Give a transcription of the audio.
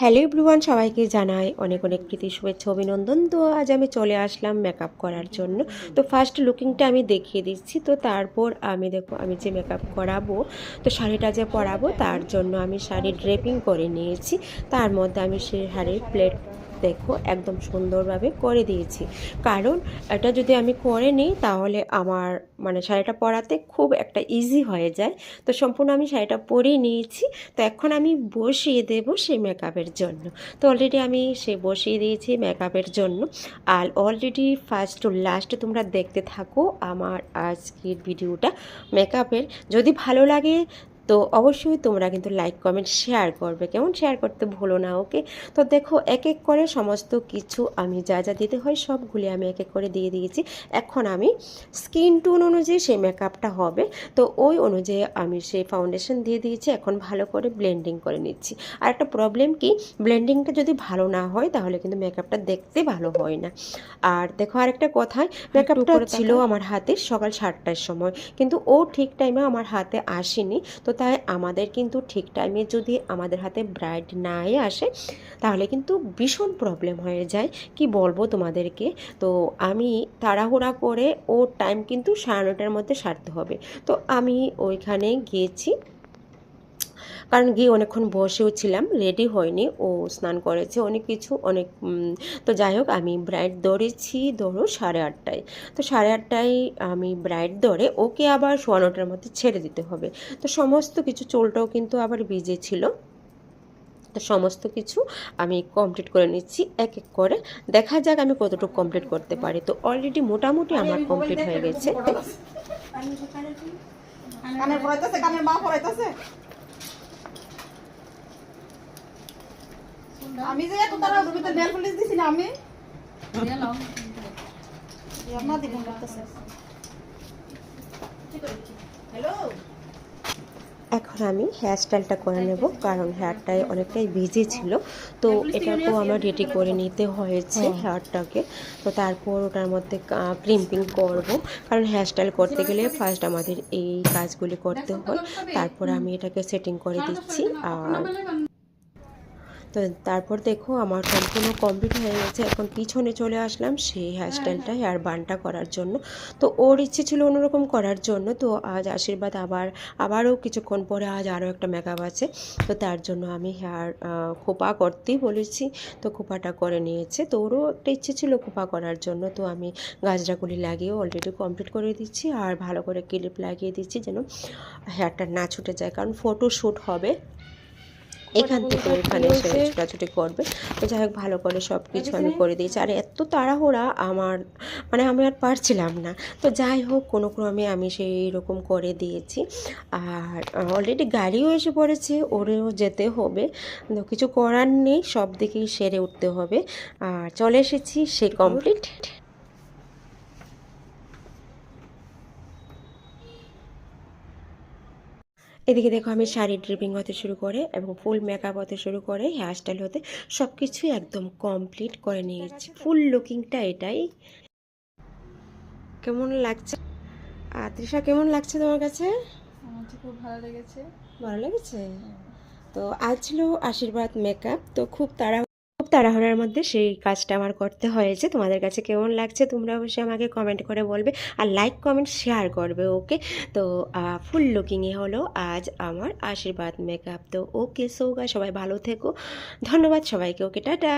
Hello everyone সবাইকে জানাই অনেক অনেক প্রীতি, শুভেচ্ছা, অভিনন্দন। তো আজ আমি চলে আসলাম মেকআপ করার জন্য। তো ফার্স্ট লুকিংটা আমি দেখিয়ে দিচ্ছি। তো তারপর আমি দেখো, আমি যে মেকআপ করাবো, তো শাড়িটা যে পরাবো, তার জন্য আমি শাড়ি ড্রেপিং করে নিয়েছি। তার মধ্যে আমি সেই শাড়ির প্লেট দেখো, একদম সুন্দরভাবে করে দিয়েছি। কারণ এটা যদি আমি করে নিই, তাহলে আমার মানে শাড়িটা পরাতে খুব একটা ইজি হয়ে যায়। তো সম্পূর্ণ আমি শাড়িটা পরেই নিয়েছি। তো এখন আমি বসিয়ে দেব সেই মেকআপের জন্য। তো অলরেডি আমি সে বসিয়ে দিয়েছি মেকআপের জন্য। আর অলরেডি ফার্স্ট টু লাস্ট তোমরা দেখতে থাকো আমার আজকের ভিডিওটা মেকআপের যদি ভালো লাগে তো অবশ্যই তোমরা কিন্তু লাইক কমেন্ট শেয়ার করবে। কেমন শেয়ার করতে ভুলো না ওকে তো দেখো এক এক করে সমস্ত কিছু আমি যা যা দিতে হয় সবগুলি আমি এক এক করে দিয়ে দিয়েছি। এখন আমি স্কিন টোন অনুযায়ী সেই মেকআপটা হবে। তো ওই অনুযায়ী আমি সেই ফাউন্ডেশন দিয়ে দিয়েছি। এখন ভালো করে ব্লেন্ডিং করে নিচ্ছি। আর একটা প্রবলেম কি? ব্লেন্ডিংটা যদি ভালো না হয় তাহলে কিন্তু মেকআপটা দেখতে ভালো হয় না। আর দেখো আরেকটা কথায় মেকআপটা ছিল আমার হাতে সকাল সাতটার সময়। কিন্তু ও ঠিক টাইমে আমার হাতে আসেনি। তো তাই আমাদের কিন্তু ঠিক টাইমে যদি আমাদের হাতে ব্রাইড নাই আসে, তাহলে কিন্তু ভীষণ প্রবলেম হয়ে যায়। কি বলব তোমাদেরকে? তো আমি তাড়াহুড়া করে ওর টাইম কিন্তু সাড়ে নটার মধ্যে সারতে হবে। তো আমি ওইখানে গিয়েছি। কারণ গিয়ে অনেকক্ষণ বসেও ছিলাম রেডি হয়নি ও স্নান করেছে অনেক কিছু অনেক তো যাই হোক আমি ব্রাইড দৌড়েছি ধরো সাড়ে আটটায় তো সাড়ে আটটায় আমি ব্রাইড দৌড়ে ওকে আবার সোয়া নটার মধ্যে ছেড়ে দিতে হবে তো সমস্ত কিছু চুলটাও কিন্তু আবার ভিজে ছিল তো সমস্ত কিছু আমি কমপ্লিট করে নিচ্ছি এক এক করে দেখা যাক আমি কতটুকু কমপ্লিট করতে পারি তো অলরেডি মোটামুটি আমার কমপ্লিট হয়ে গেছে কানের পড়াইতেছে কানের মা পড়াইতেছে আমি যে এত তারা রুবিতে নেল পলিশ দিছি না আমি? মা দিব করতেছে। হ্যালো এখন আমি হেয়ার স্টাইলটা করে নেব কারণ হেয়ারটাই অনেকটাই বিজি ছিল। তো এটাকেও আমার রেডি করে নিতে হয়েছে হেয়ারটাকে তো তারপর ওটার মধ্যে ক্রিম্পিং করব। কারণ হেয়ার স্টাইল করতে গেলে ফার্স্ট আমাদের এই কাজগুলি করতে হয়। তারপর আমি এটাকে সেটিং করে দিচ্ছি আর তো তারপর দেখো আমার সম্পূর্ণ কমপ্লিট হয়ে গেছে। এখন পিছনে চলে আসলাম সেই হেয়ার হেয়ারস্টাইলটা হেয়ার বানটা করার জন্য। তো ওর ইচ্ছে ছিল অন্যরকম করার জন্য। তো আজ আশীর্বাদ আবার আবারও কিছুক্ষণ পরে আজ আরও একটা মেকআপ আছে। তো তার জন্য আমি হেয়ার খোপা করতেই বলেছি। তো খোপাটা করে নিয়েছে। তো ওরও একটা ইচ্ছে ছিল খোপা করার জন্য। তো আমি গাজরাগুলি লাগিয়ে অলরেডি কমপ্লিট করে দিচ্ছি আর ভালো করে ক্লিপ লাগিয়ে দিচ্ছি যেন হেয়ারটা না ছুটে যায়। কারণ ফটো শ্যুট হবে। এখান থেকে ওখানে এসে ছোটাছুটি করবে। তো যাই হোক ভালো করে সব কিছু আমি করে দিয়েছি। আর এত তাড়াহুড়া আমার মানে আমি আর পারছিলাম না। তো যাই হোক কোনো ক্রমে আমি সেই রকম করে দিয়েছি। আর অলরেডি গাড়িও এসে পড়েছে ওরেও যেতে হবে। তো কিছু করার নেই সব দিকেই সেরে উঠতে হবে। আর চলে এসেছি সে কমপ্লিট এদিকে দেখো আমি শাড়ি ড্রিপিং হতে শুরু করে এবং ফুল মেকআপ হতে শুরু করে হেয়ার স্টাইল হতে সব কিছুই একদম কমপ্লিট করে নিয়েছি। ফুল লুকিংটা এটাই। কেমন লাগছে? আর তৃষা কেমন লাগছে তোমার কাছে? আমার তো খুব ভালো লেগেছে। ভালো লেগেছে? তো আজ ছিল আশীর্বাদ মেকআপ তো খুব তাড়া তাড়াহুড়ার মধ্যে সেই কাজটা আমার করতে হয়েছে। তোমাদের কাছে কেমন লাগছে তোমরা অবশ্যই আমাকে কমেন্ট করে বলবে আর লাইক কমেন্ট শেয়ার করবে ওকে তো ফুল লুকিংয়ে হলো আজ আমার আশীর্বাদ মেকআপ তো ওকে সৌগা সবাই ভালো থেকো। ধন্যবাদ সবাইকে ওকে টাটা।